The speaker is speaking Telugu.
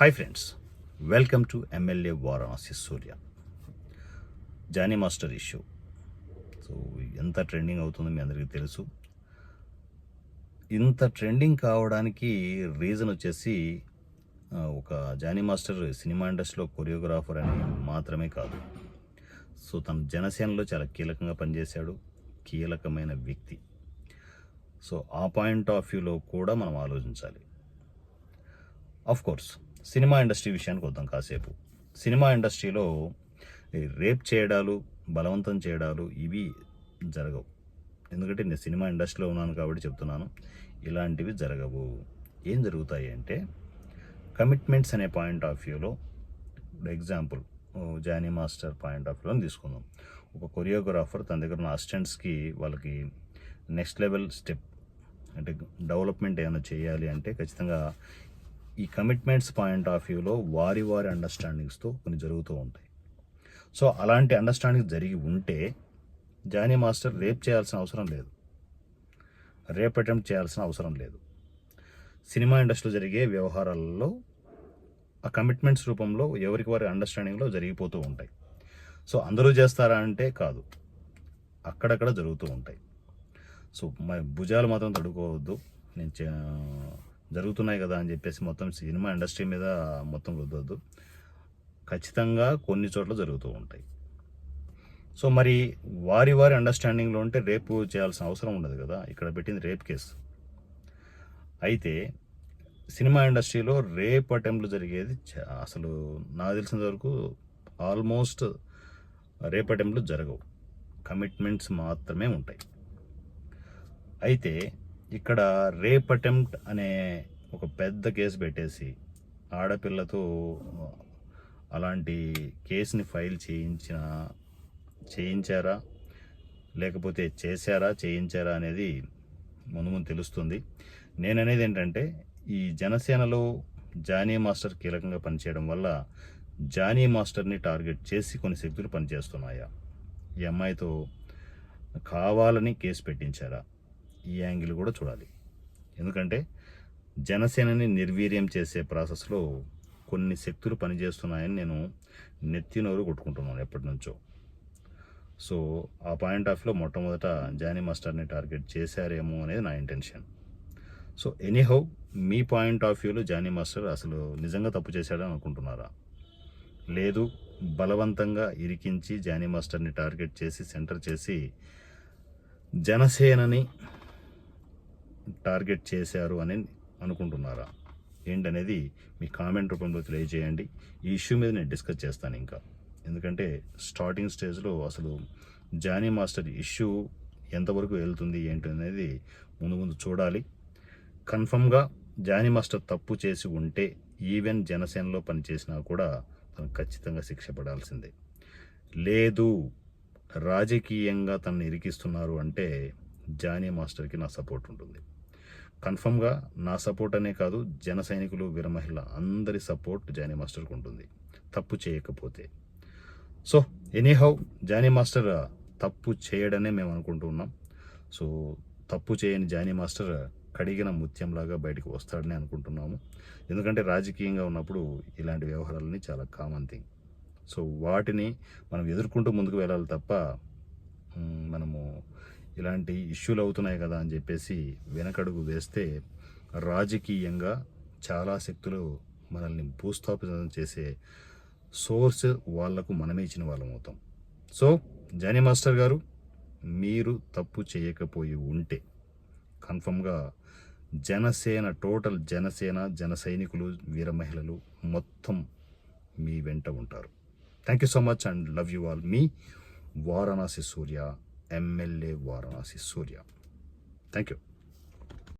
Hi friends welcome to MLA Varanasi Surya Jani master issue so ఎంత ట్రెండింగ్ అవుతుందో మీ అందరికీ తెలుసు. ఇంత ట్రెండింగ్ కావడానికి రీజన్ వచ్చేసి ఒక జానీ మాస్టర్ సినిమా ఇండస్ట్రీలో కొరియోగ్రాఫర్ అని మాత్రమే కాదు. సో తను జనసేనలో చాలా కీలకంగా పనిచేశాడు కీలకమైన వ్యక్తి. సో ఆ పాయింట్ ఆఫ్ వ్యూలో కూడా మనం ఆలోచించాలి. ఆఫ్ కోర్స్ సినిమా ఇండస్ట్రీ విషయానికి వద్దాం కాసేపు. సినిమా ఇండస్ట్రీలో రేప్ చేయడాలు బలవంతం చేయడాలు ఇవి జరగవు. ఎందుకంటే నేను సినిమా ఇండస్ట్రీలో ఉన్నాను కాబట్టి చెప్తున్నాను. ఇలాంటివి జరగవు. ఏం జరుగుతాయి అంటే కమిట్మెంట్స్ అనే పాయింట్ ఆఫ్ వ్యూలో example Jani master point of వ్యూలో తీసుకుందాం. ఒక కొరియోగ్రాఫర్ తన దగ్గర ఉన్న అసిస్టెంట్స్కి వాళ్ళకి నెక్స్ట్ లెవెల్ స్టెప్ అంటే డెవలప్మెంట్ ఏమైనా చేయాలి అంటే ఖచ్చితంగా ఈ కమిట్మెంట్స్ పాయింట్ ఆఫ్ వ్యూలో వారి వారి అండర్స్టాండింగ్స్తో కొన్ని జరుగుతూ ఉంటాయి. సో అలాంటి అండర్స్టాండింగ్ జరిగి ఉంటే జానీ మాస్టర్ రేప్ చేయాల్సిన అవసరం లేదు. రేప్ అటెంప్ట్ చేయాల్సిన అవసరం లేదు. సినిమా ఇండస్ట్రీలో జరిగే వ్యవహారాలలో ఆ కమిట్మెంట్స్ రూపంలో ఎవరికి వారి అండర్స్టాండింగ్లో జరిగిపోతూ ఉంటాయి. సో అందరూ చేస్తారా అంటే కాదు. అక్కడక్కడ జరుగుతూ ఉంటాయి. సో మా భుజాలు మాత్రం తడుకోవద్దు నేను చే- జరుగుతున్నాయి కదా అని చెప్పేసి మొత్తం సినిమా ఇండస్ట్రీ మీద మొత్తం రుద్దొద్దు. ఖచ్చితంగా కొన్ని చోట్ల జరుగుతూ ఉంటాయి. సో మరి వారి వారి అండర్స్టాండింగ్లో ఉంటే రేపు చేయాల్సిన అవసరం ఉండదు కదా. ఇక్కడ పెట్టింది రేప్ కేసు. అయితే సినిమా ఇండస్ట్రీలో రేప్ అటెంప్ట్లు జరిగేది అసలు నాకు తెలిసినంత వరకు ఆల్మోస్ట్ రేప్ అటెంప్ట్లు జరగవు. కమిట్మెంట్స్ మాత్రమే ఉంటాయి. అయితే ఇక్కడ రేప్ అటెంప్ట్ అనే ఒక పెద్ద కేసు పెట్టేసి ఆడపిల్లతో అలాంటి కేసుని ఫైల్ చేయించిన చేయించారా? లేకపోతే చేశారా చేయించారా అనేది ముందు ముందు తెలుస్తుంది. నేను అనేది ఏంటంటే ఈ జనసేనలో జానీ మాస్టర్ కీలకంగా పనిచేయడం వల్ల జానీ మాస్టర్ని టార్గెట్ చేసి కొన్ని శక్తులు పనిచేస్తున్నాయా? ఈ అమ్మాయితో కావాలని కేసు పెట్టించారా? ఈ యాంగిల్ కూడా చూడాలి. ఎందుకంటే జనసేనని నిర్వీర్యం చేసే ప్రాసెస్లో కొన్ని శక్తులు పనిచేస్తున్నాయని నేను నెత్తి నోరు కొట్టుకుంటున్నాను ఎప్పటి నుంచో. సో ఆ పాయింట్ ఆఫ్లో మొట్టమొదట జానీ మాస్టర్ని టార్గెట్ చేశారేమో అనేది నా ఇంటెన్షన్. సో ఎనీహౌ మీ పాయింట్ ఆఫ్ వ్యూలో జానీ మాస్టర్ అసలు నిజంగా తప్పు చేశాడని అనుకుంటున్నారా? లేదు బలవంతంగా ఇరికించి జానీ మాస్టర్ని టార్గెట్ చేసి సెంటర్ చేసి జనసేనని టార్గెట్ చేశారు అని అనుకుంటున్నారా? ఏంటనేది మీ కామెంట్ రూపంలో తెలియజేయండి. ఈ ఇష్యూ మీద నేను డిస్కస్ చేస్తాను ఇంకా. ఎందుకంటే స్టార్టింగ్ స్టేజ్లో అసలు జానీ మాస్టర్ ఇష్యూ ఎంతవరకు వెళ్తుంది ఏంటి అనేది ముందు ముందు చూడాలి. కన్ఫర్మ్గా జానీ మాస్టర్ తప్పు చేసి ఉంటే ఈవెన్ జనసేనలో పనిచేసినా కూడా తను ఖచ్చితంగా శిక్ష పడాల్సిందే. లేదు రాజకీయంగా తనని ఇరికిస్తున్నారు అంటే జానీ మాస్టర్కి నా సపోర్ట్ ఉంటుంది. కన్ఫర్మ్గా నా సపోర్ట్ అనే కాదు జన సైనికులు వీరమహిళ అందరి సపోర్ట్ జానీ మాస్టర్కు ఉంటుంది తప్పు చేయకపోతే. సో ఎనీహౌ జానీ మాస్టర్ తప్పు చేయడనే మేము అనుకుంటూ ఉన్నాం. సో తప్పు చేయని జానీ మాస్టర్ కడిగిన ముత్యంలాగా బయటకు వస్తాడని అనుకుంటున్నాము. ఎందుకంటే రాజకీయంగా ఉన్నప్పుడు ఇలాంటి వ్యవహారాలని చాలా కామన్ థింగ్ సో వాటిని మనం ఎదుర్కొంటూ ముందుకు వెళ్ళాలి తప్ప మనము ఇలాంటి ఇష్యూలు అవుతున్నాయి కదా అని చెప్పేసి వెనకడుగు వేస్తే రాజకీయంగా చాలా శక్తులు మనల్ని భూస్థాపితం చేసే సోర్స్ వాళ్ళకు మనమే ఇచ్చిన వాళ్ళం అవుతాం. సో జానీ మాస్టర్ గారు మీరు తప్పు చేయకపోయి ఉంటే కన్ఫర్మ్గా జనసేన టోటల్ జనసేన జన సైనికులు వీర మహిళలు మొత్తం మీ వెంట ఉంటారు. Thank you so much and love you all. Me Varanasi Surya MLA Varanasi Surya thank you